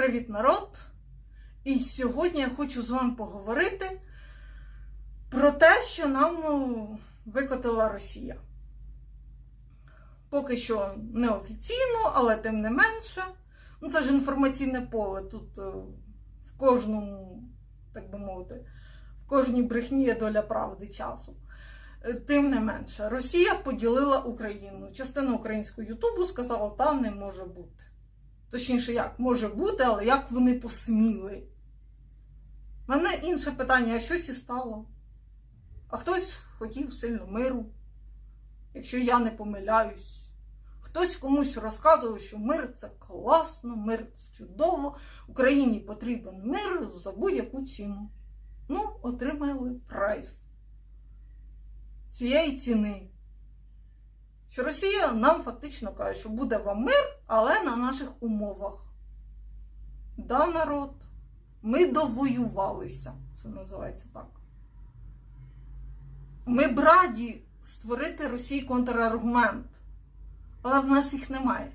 Привіт, народ! І сьогодні я хочу з вами поговорити про те, що нам ну, викотила Росія. Поки що неофіційно, але тим не менше. Ну, це ж інформаційне поле. Тут е, в кожному, так би мовити, в кожній брехні є доля правди часу. Е, Тим не менше, Росія поділила Україну. Частина українського Ютубу сказала, та не може бути. Точніше, як може бути, але як вони посміли? У мене інше питання: а щось і стало? А хтось хотів сильно миру, якщо я не помиляюсь. Хтось комусь розказував, що мир це класно, мир це чудово, Україні потрібен мир за будь-яку ціну. Ну, отримали прайс цієї ціни. Що Росія нам фактично каже, що буде вам мир, але на наших умовах. Да, народ, ми довоювалися, це називається так. Ми б раді створити Росії контраргумент, але в нас їх немає.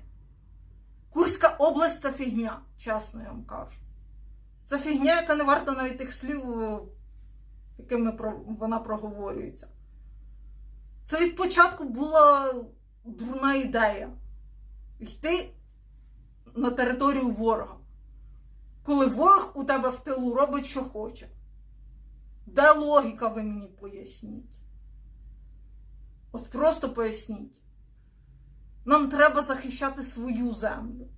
Курська область це фігня, чесно я вам кажу. Це фігня, яка не варта навіть тих слів, якими вона проговорюється. Це від початку була дурна ідея йти на територію ворога. Коли ворог у тебе в тилу робить, що хоче. Де логіка, ви мені поясніть? От просто поясніть. Нам треба захищати свою землю.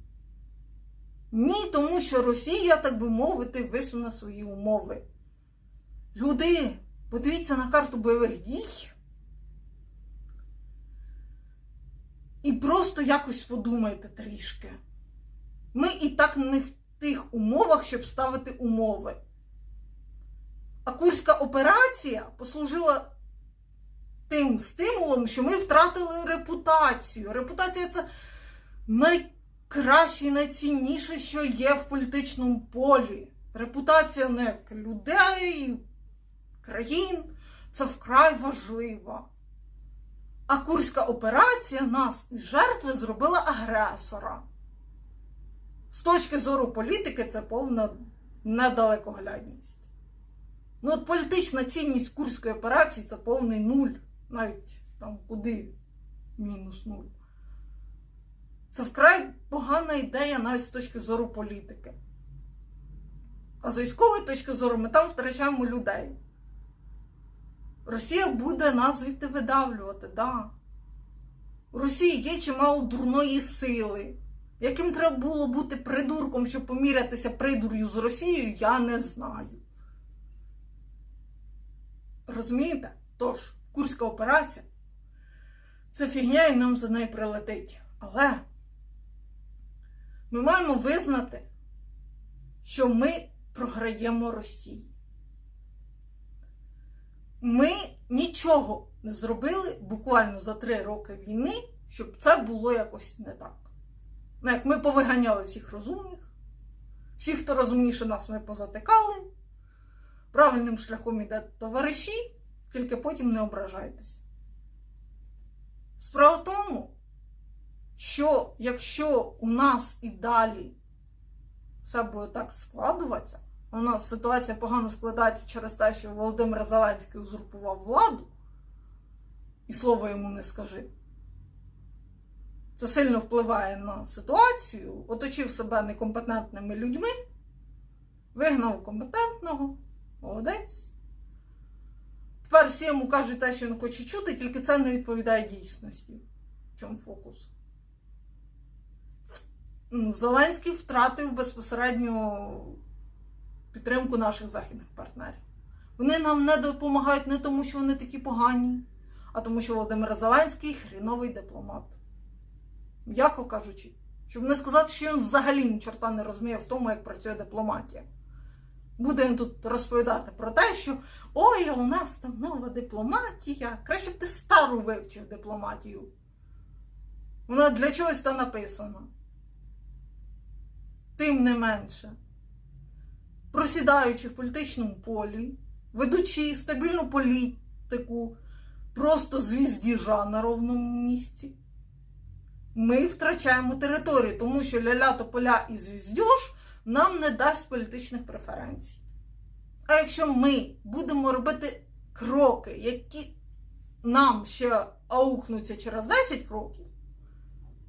Ні, тому що Росія, так би мовити, висуне свої умови. Люди, подивіться на карту бойових дій. І просто якось подумайте трішки. Ми і так не в тих умовах, щоб ставити умови. А Курська операція послужила тим стимулом, що ми втратили репутацію. Репутація це найкраще і найцінніше, що є в політичному полі. Репутація не людей, країн це вкрай важлива. А Курська операція нас із жертви зробила агресора. З точки зору політики, це повна недалекоглядність. Ну, от політична цінність Курської операції це повний нуль. Навіть там куди мінус нуль. Це вкрай погана ідея навіть з точки зору політики. А з військової точки зору ми там втрачаємо людей. Росія буде нас звідти видавлювати, да. У Росії є чимало дурної сили. Яким треба було бути придурком, щоб помірятися придур'ю з Росією, я не знаю. Розумієте? Тож, Курська операція це фігня і нам за неї прилетить. Але ми маємо визнати, що ми програємо Росії. Ми нічого не зробили буквально за три роки війни, щоб це було якось не так. Ну, як ми повиганяли всіх розумних, всіх, хто розумніше нас, ми позатикали. Правильним шляхом іде товариші, тільки потім не ображайтесь. Справа в тому, що якщо у нас і далі все буде так складуватися, у нас ситуація погано складається через те, що Володимир Зеленський узурпував владу, і слова йому не скажи. Це сильно впливає на ситуацію, оточив себе некомпетентними людьми, вигнав компетентного, молодець. Тепер всі йому кажуть те, що він хоче чути, тільки це не відповідає дійсності. В чому фокус? Зеленський втратив безпосередньо підтримку наших західних партнерів. Вони нам не допомагають не тому, що вони такі погані, а тому, що Володимир Зеленський хріновий дипломат. М'яко кажучи, щоб не сказати, що він взагалі ні чорта не розуміє в тому, як працює дипломатія. Буде він тут розповідати про те, що ой, у нас там нова дипломатія. Краще б ти стару вивчив дипломатію. Вона для чогось та написана. Тим не менше, просідаючи в політичному полі, ведучи стабільну політику, просто звіздіжа на ровному місці, ми втрачаємо територію, тому що ля-ля тополя і звіздюж нам не дасть політичних преференцій. А якщо ми будемо робити кроки, які нам ще аукнуться через 10 років,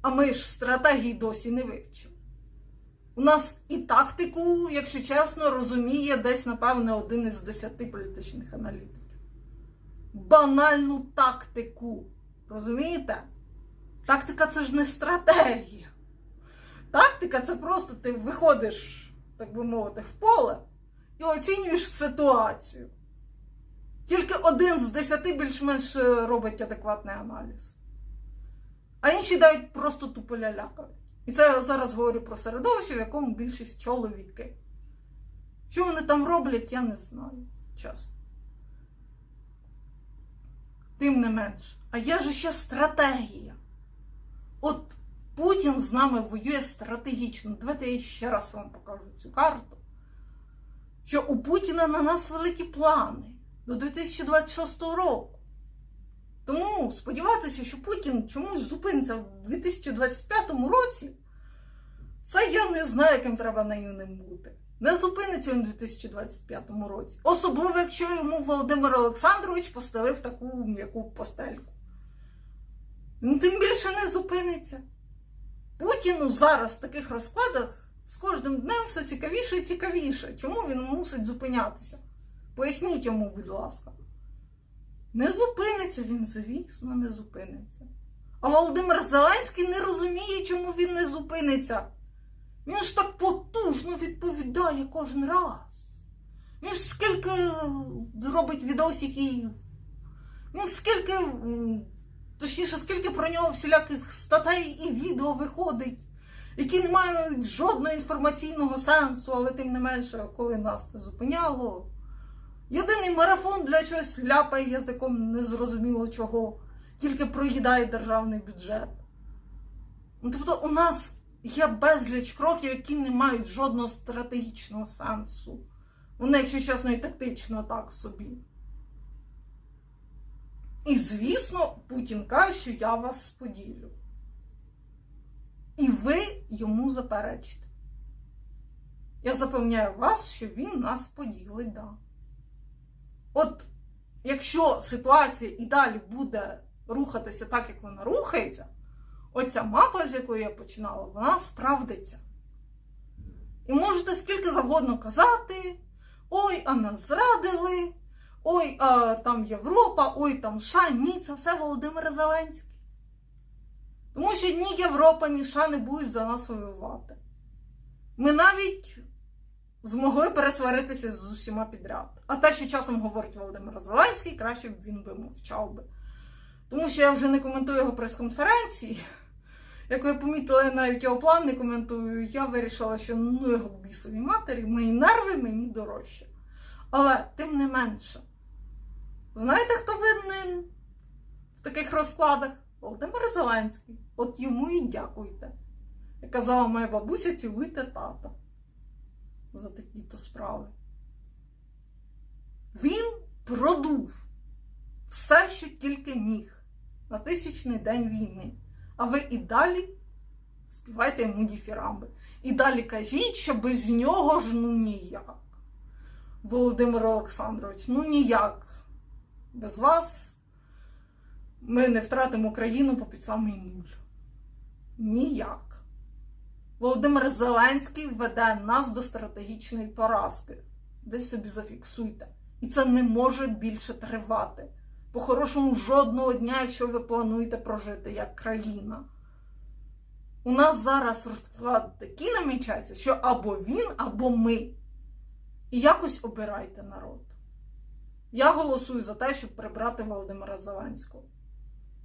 а ми ж стратегії досі не вивчили. У нас і тактику, якщо чесно, розуміє десь, напевне, один із десяти політичних аналітиків. Банальну тактику. Розумієте? Тактика це ж не стратегія. Тактика це просто ти виходиш, так би мовити, в поле і оцінюєш ситуацію. Тільки один з десяти більш-менш робить адекватний аналіз. А інші дають просто тупо лялякають. І це я зараз говорю про середовище, в якому більшість чоловіки. Що вони там роблять, я не знаю, чесно. Тим не менш, а є ж ще стратегія. От Путін з нами воює стратегічно. Давайте я ще раз вам покажу цю карту. Що у Путіна на нас великі плани до 2026 року. Тому сподіватися, що Путін чомусь зупиниться в 2025 році, це я не знаю, яким треба наївним бути. Не зупиниться він у 2025 році. Особливо, якщо йому Володимир Олександрович постелив таку м'яку постельку. Він тим більше не зупиниться. Путіну зараз в таких розкладах з кожним днем все цікавіше і цікавіше. Чому він мусить зупинятися? Поясніть йому, будь ласка. Не зупиниться він, звісно, не зупиниться. А Володимир Зеленський не розуміє, чому він не зупиниться. Він ж так потужно відповідає кожен раз. Він ж скільки робить відосиків. Він скільки, точніше, скільки про нього всіляких статей і відео виходить, які не мають жодного інформаційного сенсу, але тим не менше, коли нас це зупиняло. Єдиний марафон для чогось ляпає язиком незрозуміло чого, тільки проїдає державний бюджет. Ну, тобто у нас є безліч кроків, які не мають жодного стратегічного сенсу. Вони, якщо чесно, і тактично так собі. І, звісно, Путін каже, що я вас поділю. І ви йому заперечите. Я запевняю вас, що він нас поділить, да. От якщо ситуація і далі буде рухатися так, як вона рухається, оця мапа, з якої я починала, вона справдиться. І можете скільки завгодно казати: ой, а нас зрадили, ой, а там Європа, ой, там США. Ні, це все Володимир Зеленський. Тому що ні Європа, ні США не будуть за нас воювати. Ми навіть змогли пересваритися з усіма підряд. А те, що часом говорить Володимир Зеленський, краще б він би мовчав би. Тому що я вже не коментую його прес-конференції. Як ви помітили, я навіть його план не коментую. Я вирішила, що ну його к бісовій матері, мої нерви мені дорожче. Але тим не менше, знаєте, хто винен в таких розкладах? Володимир Зеленський. От йому і дякуйте. Як казала моя бабуся, цілуйте тата за такі-то справи. Він продув все, що тільки міг на тисячний день війни. А ви і далі співайте йому діфірамби. І далі кажіть, що без нього ж ну ніяк. Володимир Олександрович, ну ніяк. Без вас ми не втратимо країну по під самий нуль. Ніяк. Володимир Зеленський веде нас до стратегічної поразки. Десь собі зафіксуйте. І це не може більше тривати. По-хорошому, жодного дня, якщо ви плануєте прожити як країна. У нас зараз розклад такий намічається, що або він, або ми. І якось обирайте народ. Я голосую за те, щоб прибрати Володимира Зеленського.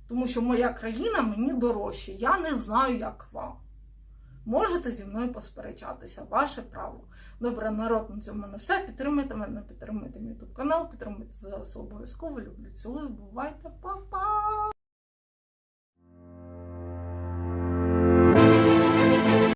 Тому що моя країна мені дорожча. Я не знаю, як вам. Можете зі мною посперечатися, ваше право. Добре, народ, на цьому не все. Підтримайте мене, підтримайте мій канал, за ЗСУ обов'язково. Люблю, цілую, бувайте, па-па!